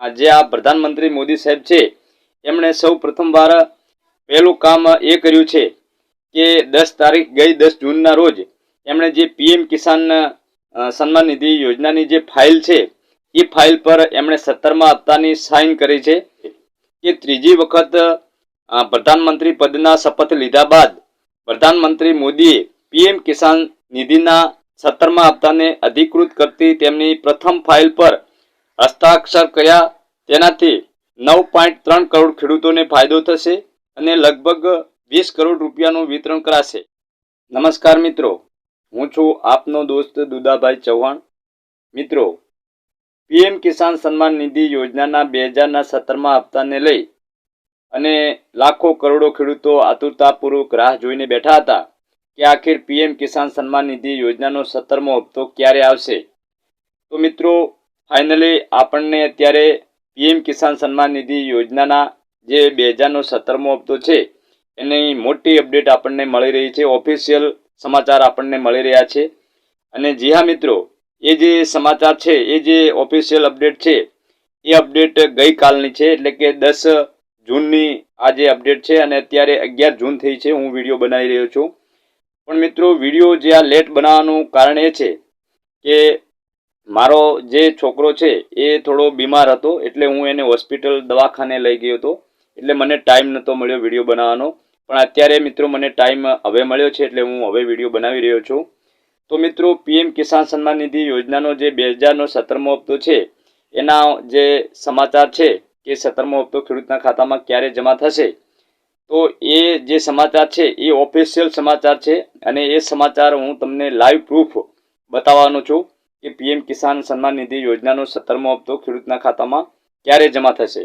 આજે આ પ્રધાનમંત્રી મોદી સાહેબ છે, એમણે સૌ પ્રથમવાર પહેલું કામ એ કર્યું છે કે દસ તારીખ ગઈ દસ જૂનના રોજ એમણે જે પીએમ કિસાન સન્માન નિધિ યોજનાની જે ફાઇલ છે, એ ફાઇલ પર એમણે સત્તરમા હપ્તાની સાઇન કરી છે કે ત્રીજી વખત પ્રધાનમંત્રી પદના શપથ લીધા બાદ પ્રધાનમંત્રી મોદીએ પીએમ કિસાન નિધિના સત્તરમા હપ્તાને અધિકૃત કરતી તેમની પ્રથમ ફાઇલ પર હસ્તાક્ષર કર્યા તેનાથી નવ પોઈન્ટ ત્રણ કરોડ ખેડૂતોને ફાયદો થશે અને લગભગ વીસ કરોડ રૂપિયાનું વિતરણ કરાશે. નમસ્કાર મિત્રો, હું છું આપનો દોસ્ત દુદાભાઈ ચૌહાણ. મિત્રો, પીએમ કિસાન સન્માન નિધિ યોજનાના બે હજારના સત્તરમાં હપ્તાને લઈ અને લાખો કરોડો ખેડૂતો આતુરતાપૂર્વક રાહ જોઈને બેઠા હતા કે આખિર પીએમ કિસાન સન્માન નિધિ યોજનાનો સત્તરમો હપ્તો ક્યારે આવશે? તો મિત્રો ફાઇનલી આપણને અત્યારે પીએમ કિસાન સન્માન નિધિ યોજનાના જે બે હજારનો સત્તરમો હપ્તો છે, એની મોટી અપડેટ આપણને મળી રહી છે. ઓફિશિયલ સમાચાર આપણને મળી રહ્યા છે. અને જી હા મિત્રો, એ જે સમાચાર છે, એ જે ઓફિશિયલ અપડેટ છે, એ અપડેટ ગઈકાલની છે, એટલે કે દસ જૂનની આ જે અપડેટ છે, અને અત્યારે અગિયાર જૂન થઈ છે, હું વીડિયો બનાવી રહ્યો છું. પણ મિત્રો, વીડિયો જે આ લેટ બનાવવાનું કારણ એ છે કે મારો જે છોકરો છે, એ થોડો બીમાર હતો, એટલે હું એને હોસ્પિટલ દવાખાને લઈ ગયો હતો. એટલે મને ટાઈમ નહોતો મળ્યો વીડિયો બનાવવાનો. પણ અત્યારે મિત્રો મને ટાઈમ હવે મળ્યો છે, એટલે હું હવે વીડિયો બનાવી રહ્યો છું. તો મિત્રો, પીએમ કિસાન સન્માન નિધિ યોજનાનો જે બે હજારનો સત્તરમો હપ્તો છે, એના જે સમાચાર છે કે સત્તરમો હપ્તો ખેડૂતના ખાતામાં ક્યારે જમા થશે? તો એ જે સમાચાર છે, એ ઓફિશિયલ સમાચાર છે, અને એ સમાચાર હું તમને લાઈવ પ્રૂફ બતાવવાનો છું. કે પીએમ કિસાન સન્માન નિધિ યોજનાનો સત્તરમો હપ્તો ખેડૂતના ખાતામાં ક્યારે જમા થશે?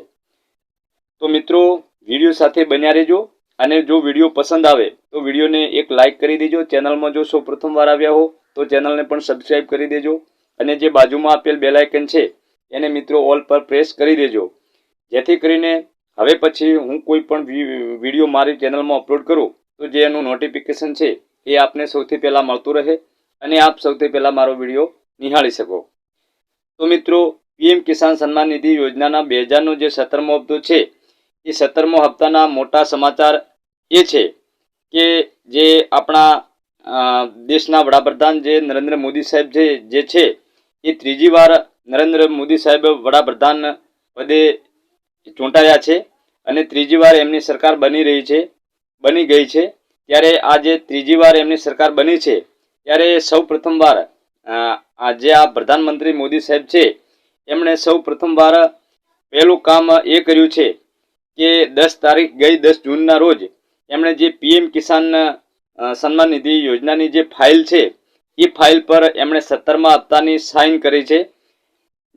તો મિત્રો, વીડિયો સાથે બન્યા રહેજો અને જો વીડિયો પસંદ આવે, તો વિડીયોને એક લાઇક કરી દેજો. ચેનલમાં જો સૌ પ્રથમવાર આવ્યા હો, તો ચેનલને પણ સબસ્ક્રાઇબ કરી દેજો અને જે બાજુમાં આપેલ બેલ આઇકન છે, એને મિત્રો ઓલ પર પ્રેસ કરી દેજો. જેથી કરીને હવે પછી હું કોઈ પણ વીડિયો મારી ચેનલમાં અપલોડ કરું, તો જે એનું નોટિફિકેશન છે, એ આપને સૌથી પહેલાં મળતું રહે અને આપ સૌથી પહેલાં મારો વીડિયો નિહાળી શકો. તો મિત્રો, પીએમ કિસાન સન્માન નિધિ યોજનાના બે હજારનો જે સત્તરમો હપ્તો છે, એ સત્તરમો હપ્તાના મોટા સમાચાર એ છે કે જે આપણા દેશના વડાપ્રધાન જે નરેન્દ્ર મોદી સાહેબ છે, જે છે, એ ત્રીજી વાર નરેન્દ્ર મોદી સાહેબ વડાપ્રધાન પદે ચૂંટાયા છે અને ત્રીજી વાર એમની સરકાર બની રહી છે, બની ગઈ છે. ત્યારે આ જે ત્રીજી વાર એમની સરકાર બની છે, ત્યારે સૌ પ્રથમવાર અ, આ પ્રધાનમંત્રી મોદી સાહેબ છે એમણે સૌ પ્રથમવાર પહેલું કામ એ કર્યું છે કે દસ તારીખ ગઈ દસ જૂનના રોજ એમણે જે પીએમ કિસાન સન્માન નિધિ યોજનાની જે ફાઇલ છે એ ફાઇલ પર એમણે સત્તરમા હપ્તાની સાઇન કરી છે.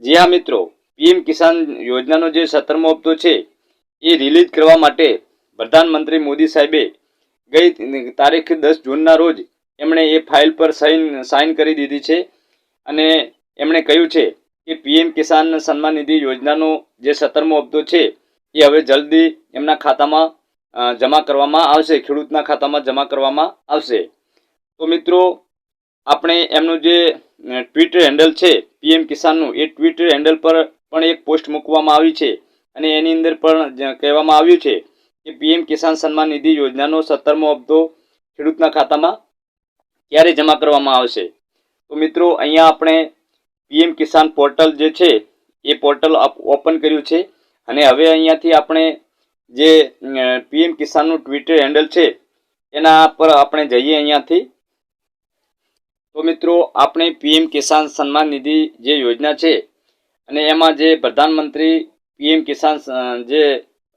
જી હા મિત્રો પીએમ કિસાન યોજનાનો જે સત્તરમો હપ્તો છે એ રિલીઝ કરવા માટે પ્રધાનમંત્રી મોદી સાહેબે ગઈ તારીખ દસ જૂનના રોજ એમણે એ ફાઇલ પર સાઇન સાઇન કરી દીધી છે. અને એમણે કહ્યું છે કે પીએમ કિસાન સન્માન નિધિ યોજનાનો જે સત્તરમો હપ્તો છે, એ હવે જલ્દી એમના ખાતામાં જમા કરવામાં આવશે, ખેડૂતના ખાતામાં જમા કરવામાં આવશે. તો મિત્રો, આપણે એમનું જે ટ્વિટર હેન્ડલ છે, પીએમ કિસાનનું, એ ટ્વિટર હેન્ડલ પર પણ એક પોસ્ટ મૂકવામાં આવી છે. અને એની અંદર પણ કહેવામાં આવ્યું છે કે પીએમ કિસાન સન્માન નિધિ યોજનાનો સત્તરમો હપ્તો ખેડૂતના ખાતામાં ક્યારે જમા કરવામાં આવશે? તો મિત્રો, અહીંયા આપણે પીએમ કિસાન પોર્ટલ જે છે, એ પોર્ટલ ઓપન કર્યું છે. અને હવે અહીંયાથી આપણે જે પીએમ કિસાનનું ટ્વિટર હેન્ડલ છે, એના પર આપણે જઈએ અહીંયાથી. તો મિત્રો, આપણે પીએમ કિસાન સન્માન નિધિ જે યોજના છે, અને એમાં જે પ્રધાનમંત્રી પીએમ કિસાન જે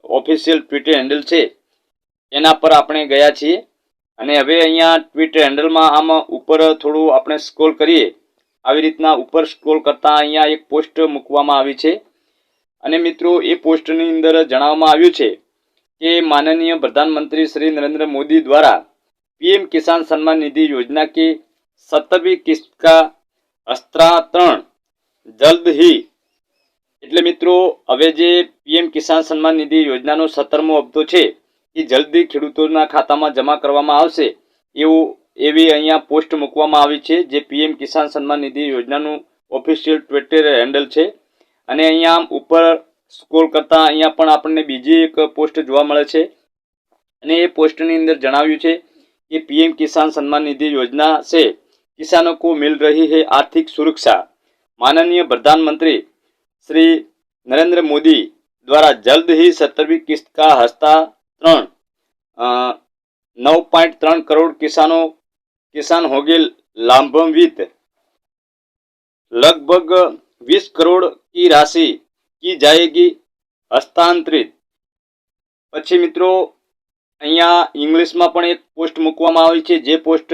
ઓફિશિયલ ટ્વિટર હેન્ડલ છે, એના પર આપણે ગયા છીએ. અને હવે અહીંયા ટ્વિટર હેન્ડલમાં આમ ઉપર થોડું આપણે સ્ક્રોલ કરીએ. આવી રીતના ઉપર સ્ક્રોલ કરતાં અહીંયા એક પોસ્ટ મૂકવામાં આવી છે. અને મિત્રો, એ પોસ્ટની અંદર જણાવવામાં આવ્યું છે કે માનનીય પ્રધાનમંત્રી શ્રી નરેન્દ્ર મોદી દ્વારા પીએમ કિસાન સન્માન નિધિ યોજના કે સત્તરમી કિસ્કા અસ્ત્રાત્રણ જલ્દ હી. એટલે મિત્રો, હવે જે પીએમ કિસાન સન્માન નિધિ યોજનાનો સત્તરમો હપ્તો છે એ જલ્દી ખેડૂતોના ખાતામાં જમા કરવામાં આવશે એવું એવી અહીંયા પોસ્ટ મૂકવામાં આવી છે જે પીએમ કિસાન સન્માન નિધિ યોજનાનું ઓફિશિયલ ટ્વિટર હેન્ડલ છે અને અહીંયા આમ ઉપર સ્ક્રોલ કરતાં અહીંયા પણ આપણને બીજી એક પોસ્ટ જોવા મળે છે અને એ પોસ્ટની અંદર જણાવ્યું છે कि पीएम किसान सम्मान निधि योजना से किसानों को मिल रही है आर्थिक सुरक्षा माननीय प्रधानमंत्री श्री नरेंद्र मोदी द्वारा जल्द ही सत्तरवीं किस्त का ત્રણ. નવ પોઈન્ટ ત્રણ કરોડ કિસાનો, કિસાન હોગી લાભાન્વિત લગભગ વીસ કરોડ કી રાશિ, કી જાયગી હસ્તાંતરિત. પછી મિત્રો, અહીંયા ઇંગ્લિશમાં પણ એક પોસ્ટ મૂકવામાં આવી છે, જે પોસ્ટ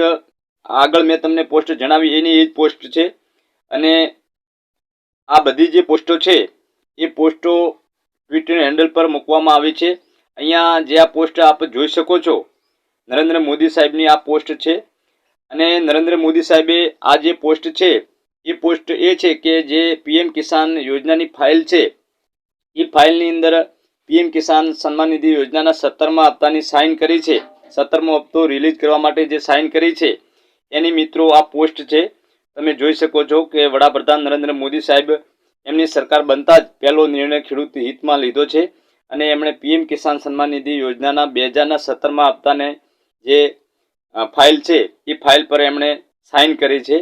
આગળ મેં તમને પોસ્ટ જણાવી, એની એ જ પોસ્ટ છે. અને આ બધી જે પોસ્ટો છે, એ પોસ્ટો ટ્વિટર હેન્ડલ પર મૂકવામાં આવી છે. અહીંયા જે આ પોસ્ટ આપ જોઈ શકો છો, નરેન્દ્ર મોદી સાહેબની આ પોસ્ટ છે. અને નરેન્દ્ર મોદી સાહેબે આ જે પોસ્ટ છે, એ પોસ્ટ એ છે કે જે પીએમ કિસાન યોજનાની ફાઇલ છે, એ ફાઇલની અંદર પીએમ કિસાન સન્માન નિધિ યોજનાના સત્તરમાં હપ્તાની સાઇન કરી છે. સત્તરમો હપ્તો રિલીઝ કરવા માટે જે સાઇન કરી છે, એની મિત્રો આ પોસ્ટ છે. તમે જોઈ શકો છો કે વડાપ્રધાન નરેન્દ્ર મોદી સાહેબ એમની સરકાર બનતા જ પહેલો નિર્ણય ખેડૂત હિતમાં લીધો છે. અને એમણે પીએમ કિસાન સન્માન નિધિ યોજનાના બે હજારના સત્તરમાં હપ્તાને જે ફાઇલ છે, એ ફાઇલ પર એમણે સાઇન કરી છે.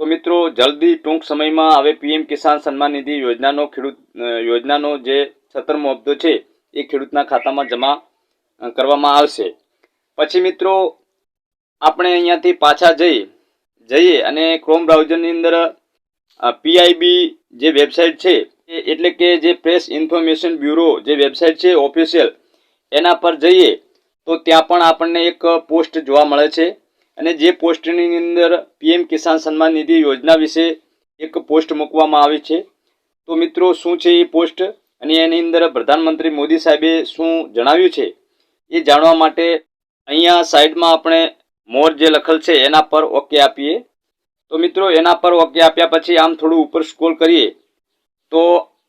તો મિત્રો, જલ્દી ટૂંક સમયમાં હવે પીએમ કિસાન સન્માન નિધિ યોજનાનો ખેડૂત યોજનાનો જે સત્તરમો હપ્તો છે, એ ખેડૂતના ખાતામાં જમા કરવામાં આવશે. પછી મિત્રો, આપણે અહીંયાથી પાછા જઈ, જઈએ અને ક્રોમ બ્રાઉઝરની અંદર પીઆઈબી જે વેબસાઇટ છે એટલે કે જે પ્રેસ ઇન્ફોર્મેશન બ્યુરો જે વેબસાઇટ છે ઓફિશિયલ એના પર જઈએ, તો ત્યાં પણ આપણને એક પોસ્ટ જોવા મળે છે. અને જે પોસ્ટની અંદર પીએમ કિસાન સન્માન નિધિ યોજના વિશે એક પોસ્ટ મૂકવામાં આવી છે. તો મિત્રો, શું છે એ પોસ્ટ અને એની અંદર પ્રધાનમંત્રી મોદી સાહેબે શું જણાવ્યું છે? એ જાણવા માટે અહીંયા સાઈડમાં આપણે મોર જે લખેલ છે એના પર ઓકે આપીએ. તો મિત્રો, એના પર ઓકે આપ્યા પછી આમ થોડું ઉપર સ્ક્રોલ કરીએ. તો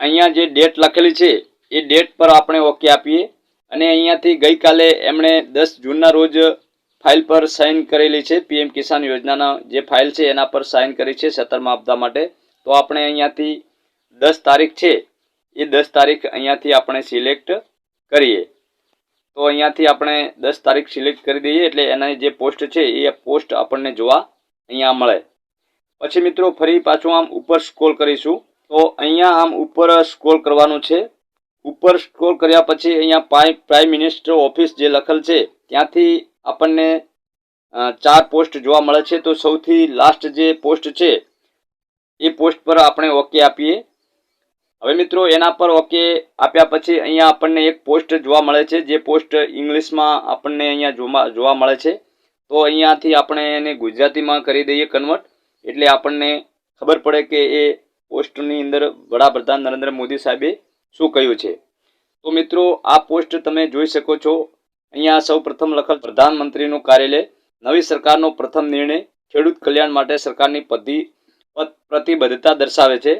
અહીંયા જે ડેટ લખેલી છે, એ ડેટ પર આપણે ઓકે આપીએ. અને અહીંયાથી ગઈકાલે એમણે દસ જૂનના રોજ ફાઇલ પર સાઇન કરેલી છે, પીએમ કિસાન યોજનાના જે ફાઇલ છે, એના પર સાઇન કરી છે સત્તરમા હપ્તા માટે. તો આપણે અહીંયાથી દસ તારીખ છે, એ દસ તારીખ અહીંયાથી આપણે સિલેક્ટ કરીએ. તો અહીંયાથી આપણે દસ તારીખ સિલેક્ટ કરી દઈએ, એટલે એના જે પોસ્ટ છે, એ પોસ્ટ આપણને જોવા અહીંયા મળે. પછી મિત્રો, ફરી પાછું આમ ઉપર સ્ક્રોલ કરીશું. તો અહીંયા આમ ઉપર સ્ક્રોલ કરવાનું છે. ઉપર સ્ક્રોલ કર્યા પછી અહીંયા પ્રાઇમ મિનિસ્ટર ઓફિસ જે લખેલ છે, ત્યાંથી આપણને ચાર પોસ્ટ જોવા મળે છે. તો સૌથી લાસ્ટ જે પોસ્ટ છે, એ પોસ્ટ પર આપણે ઓકે આપીએ. હવે મિત્રો, એના પર ઓકે આપ્યા પછી અહીંયા આપણને એક પોસ્ટ જોવા મળે છે, જે પોસ્ટ ઇંગ્લિશમાં આપણને અહીંયા જોવા મળે છે. તો અહીંયાથી આપણે એને ગુજરાતીમાં કરી દઈએ કન્વર્ટ એટલે આપણને ખબર પડે કે એ પોસ્ટની અંદર વડાપ્રધાન નરેન્દ્ર મોદી સાહેબે શું કહ્યું છે? તો મિત્રો, આ પોસ્ટ તમે જોઈ શકો છો. અહીંયા સૌ પ્રથમ લખેલ, પ્રધાનમંત્રીનું કાર્યાલય નવી સરકારનો પ્રથમ નિર્ણય ખેડૂત કલ્યાણ માટે સરકારની પદ્ધિ પ્રતિબદ્ધતા દર્શાવે છે.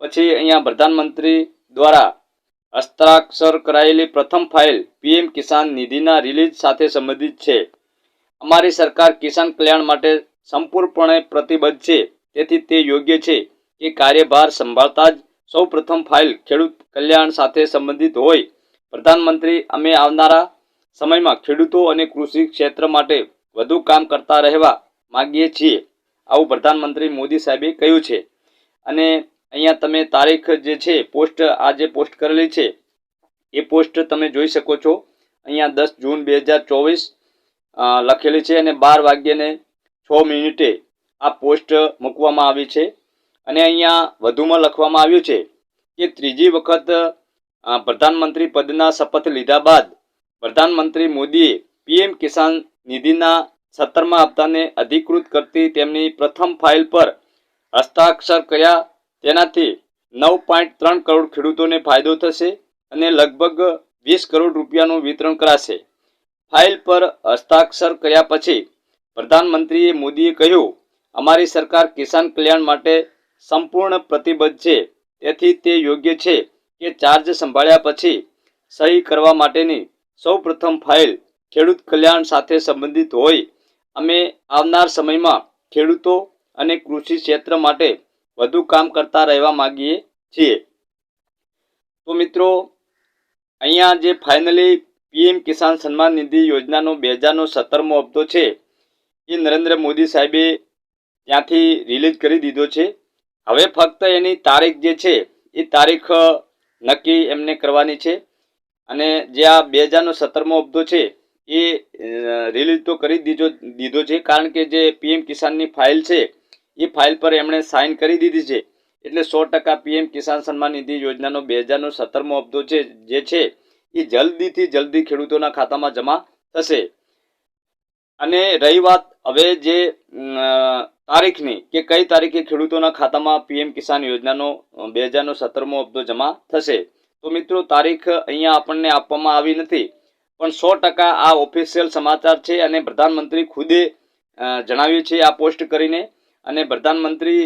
પછી અહીંયા પ્રધાનમંત્રી દ્વારા હસ્તાક્ષર કરાયેલી પ્રથમ ફાઇલ પીએમ કિસાન નિધિના રિલીઝ સાથે સંબંધિત છે. અમારી સરકાર કિસાન કલ્યાણ માટે સંપૂર્ણપણે પ્રતિબદ્ધ છે. તેથી તે યોગ્ય છે. કે કાર્યભાર સંભાળતા જ સૌ પ્રથમ ફાઇલ ખેડૂત કલ્યાણ સાથે સંબંધિત હોય. પ્રધાનમંત્રી, અમે આવનારા સમયમાં ખેડૂતો અને કૃષિ ક્ષેત્ર માટે વધુ કામ કરતા રહેવા માગીએ છીએ. આવું પ્રધાનમંત્રી મોદી સાહેબે કહ્યું છે. અને અહીંયા તમે તારીખ જે છે, પોસ્ટ આ જે પોસ્ટ કરેલી છે, એ પોસ્ટ તમે જોઈ શકો છો. અહીંયા દસ જૂન બે હજાર ચોવીસ લખેલી છે અને બાર વાગ્યાને છ મિનિટે આ પોસ્ટ મૂકવામાં આવી છે. અને અહીંયા વધુમાં લખવામાં આવ્યું છે કે ત્રીજી વખત પ્રધાનમંત્રી પદના શપથ લીધા બાદ પ્રધાનમંત્રી મોદીએ પીએમ કિસાન નિધિના સત્તરમા હપ્તાને અધિકૃત કરતી તેમની પ્રથમ ફાઇલ પર હસ્તાક્ષર કર્યા. તેનાથી નવ પોઈન્ટ ત્રણ કરોડ ખેડૂતોને ફાયદો થશે અને લગભગ વીસ કરોડ રૂપિયાનું વિતરણ કરાશે. ફાઇલ પર હસ્તાક્ષર કર્યા પછી પ્રધાનમંત્રીએ મોદીએ કહ્યું, અમારી સરકાર કિસાન કલ્યાણ માટે સંપૂર્ણ પ્રતિબદ્ધ છે. તેથી તે યોગ્ય છે કે ચાર્જ સંભાળ્યા પછી સહી કરવા માટેની સૌપ્રથમ ફાઇલ ખેડૂત કલ્યાણ સાથે સંબંધિત હોય. અમે આવનાર સમયમાં ખેડૂતો અને કૃષિ ક્ષેત્ર માટે વધુ કામ કરતા રહેવા માગીએ છીએ. તો મિત્રો, અહીંયા જે ફાઇનલી પીએમ કિસાન સન્માન નિધિ યોજનાનો બે હજારનો સત્તરમો હપ્તો છે, એ નરેન્દ્ર મોદી સાહેબે ત્યાંથી રિલીઝ કરી દીધો છે. હવે ફક્ત એની તારીખ જે છે, એ તારીખ નક્કી એમને કરવાની છે. અને જે આ બે હજારનો સત્તરમો હપ્તો છે, એ રિલીઝ તો કરી દીધો દીધો છે. કારણ કે જે પીએમ કિસાનની ફાઇલ છે, એ ફાઇલ પર એમણે સાઇન કરી દીધી છે. એટલે સો ટકા પીએમ કિસાન સન્માન નિધિ યોજનાનો બે હજારનો સત્તરમો હપ્તો છે, જે છે, એ જલ્દીથી જલ્દી ખેડૂતોના ખાતામાં જમા થશે. અને રહી વાત હવે જે તારીખની કે કઈ તારીખે ખેડૂતોના ખાતામાં પીએમ કિસાન યોજનાનો બે હજારનો સત્તરમો હપ્તો જમા થશે? તો મિત્રો, તારીખ અહીંયા આપણને આપવામાં આવી નથી, પણ સો ટકા આ ઓફિશિયલ સમાચાર છે અને પ્રધાનમંત્રી ખુદે જણાવ્યું છે આ પોસ્ટ કરીને. અને પ્રધાનમંત્રી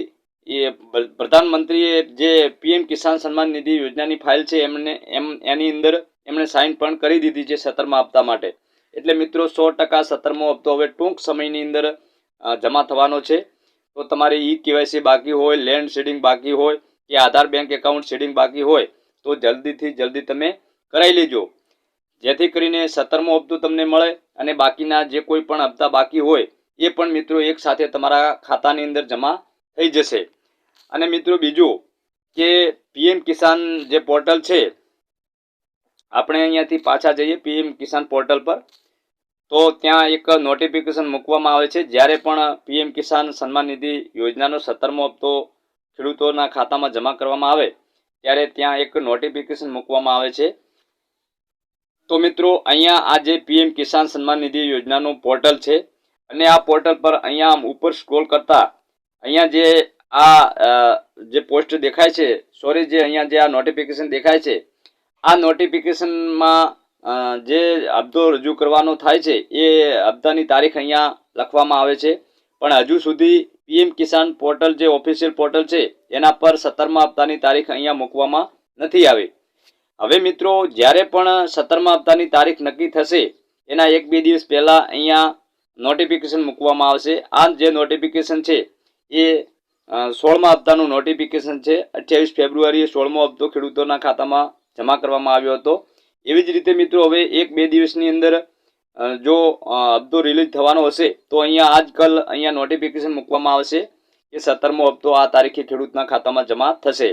એ પ્રધાનમંત્રીએ જે પીએમ કિસાન સન્માન નિધિ યોજનાની ફાઇલ છે, એમને, એમ, એની અંદર એમણે સાઇન પણ કરી દીધી છે સત્તરમા હપ્તા માટે. એટલે મિત્રો, સો ટકા સત્તરમો હપ્તો હવે ટૂંક સમયની અંદર જમા થવાનો છે. તો તમારે ઈ કેવાયસી બાકી હોય, લેન્ડ શેડિંગ બાકી હોય કે આધાર બેંક એકાઉન્ટ શેડિંગ બાકી હોય, તો જલ્દીથી જલ્દી તમે કરાવી લેજો. જેથી કરીને સત્તરમો હપ્તો તમને મળે અને બાકીના જે કોઈ પણ હપ્તા બાકી હોય, એ પણ મિત્રો એક સાથે તમારા ખાતાની અંદર જમા થઈ જશે. અને મિત્રો બીજું કે પીએમ કિસાન જે પોર્ટલ છે, આપણે અહીંયાથી પાછા જઈએ પીએમ કિસાન પોર્ટલ પર. તો ત્યાં એક નોટિફિકેશન મૂકવામાં આવે છે. જ્યારે પણ પીએમ કિસાન સન્માન નિધિ યોજનાનો સત્તરમો હપ્તો ખેડૂતોના ખાતામાં જમા કરવામાં આવે, ત્યારે ત્યાં એક નોટિફિકેશન મૂકવામાં આવે છે. તો મિત્રો, અહીંયા આ જે પીએમ કિસાન સન્માન નિધિ યોજનાનું પોર્ટલ છે. અને આ પોર્ટલ પર અહીંયા ઉપર સ્ક્રોલ કરતા અહીંયા જે આ જે પોસ્ટ દેખાય છે સોરી જે અહીંયા જે આ નોટિફિકેશન દેખાય છે, આ નોટિફિકેશનમાં જે હપ્તો રજૂ કરવાનો થાય છે, એ હપ્તાની તારીખ અહીંયા લખવામાં આવે છે. પણ હજુ સુધી પીએમ કિસાન પોર્ટલ જે ઓફિશિયલ પોર્ટલ છે, એના પર સત્તરમા હપ્તાની તારીખ અહીંયા મૂકવામાં નથી આવી. હવે મિત્રો, જ્યારે પણ સત્તરમા હપ્તાની તારીખ નક્કી થશે, એના એક બે દિવસ પહેલાં અહીંયા નોટિફિકેશન મૂકવામાં આવશે. આ જે નોટિફિકેશન છે, એ સોળમા હપ્તાનું નોટિફિકેશન છે. અઠ્યાવીસ ફેબ્રુઆરીએ સોળમો હપ્તો ખેડૂતોના ખાતામાં જમા કરવામાં આવ્યો હતો. એવી જ રીતે મિત્રો હવે એક બે દિવસની અંદર જો હપ્તો રિલીઝ થવાનો હશે, તો અહીંયા આજકાલ અહીંયા નોટિફિકેશન મૂકવામાં આવશે કે સત્તરમો હપ્તો આ તારીખે ખેડૂતના ખાતામાં જમા થશે.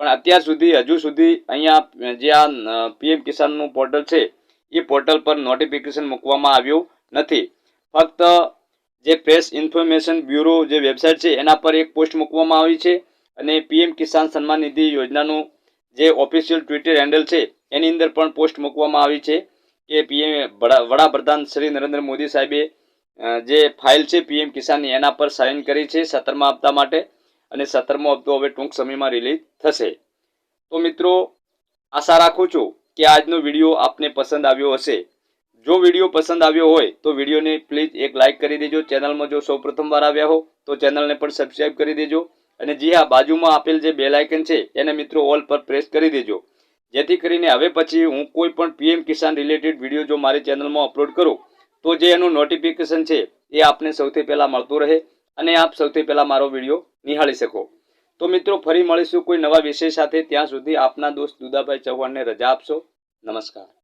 પણ અત્યાર સુધી, હજુ સુધી અહીંયા જે આ પીએમ કિસાનનું પોર્ટલ છે, એ પોર્ટલ પર નોટિફિકેશન મૂકવામાં આવ્યું નથી. ફક્ત જે પ્રેસ ઇન્ફોર્મેશન બ્યુરો જે વેબસાઇટ છે, એના પર એક પોસ્ટ મૂકવામાં આવી છે અને પીએમ કિસાન સન્માન નિધિ યોજનાનું જે ઓફિશિયલ ટ્વિટર હેન્ડલ છે એની અંદર પણ પોસ્ટ મૂકવામાં આવી છે કે પીએમ વડાપ્રધાન શ્રી નરેન્દ્ર મોદી સાહેબે જે ફાઇલ છે પીએમ કિસાનની, એના પર સાઇન કરી છે સત્તરમા હપ્તા માટે અને સત્તરમો હપ્તો હવે ટૂંક સમયમાં રિલીઝ થશે. તો મિત્રો, આશા રાખું છું કે આજનો વીડિયો આપને પસંદ આવ્યો હશે. જો વીડિયો પસંદ આવ્યો હોય તો વિડીયોને પ્લીઝ એક લાઇક કરી દેજો. ચેનલમાં જો સૌ પ્રથમવાર આવ્યા હો તો ચેનલને પણ સબસ્ક્રાઈબ કરી દેજો અને જી હા બાજુમાં આપેલ જે બેલ આઇકન છે એને મિત્રો ઓલ પર પ્રેસ કરી દેજો. જેથી કરીને હવે પછી હું કોઈ પણ પીએમ કિસાન રિલેટેડ વીડિયો જો મારી ચેનલમાં અપલોડ કરું, તો જે એનું નોટિફિકેશન છે, એ આપને સૌથી પહેલાં મળતું રહે અને આપ સૌથી પહેલાં મારો વીડિયો નિહાળી શકો. તો મિત્રો, ફરી મળીશું કોઈ નવા વિષય સાથે. ત્યાં સુધી આપના દોસ્ત દુદાભાઈ ચૌહાણને રજા આપશો. નમસ્કાર.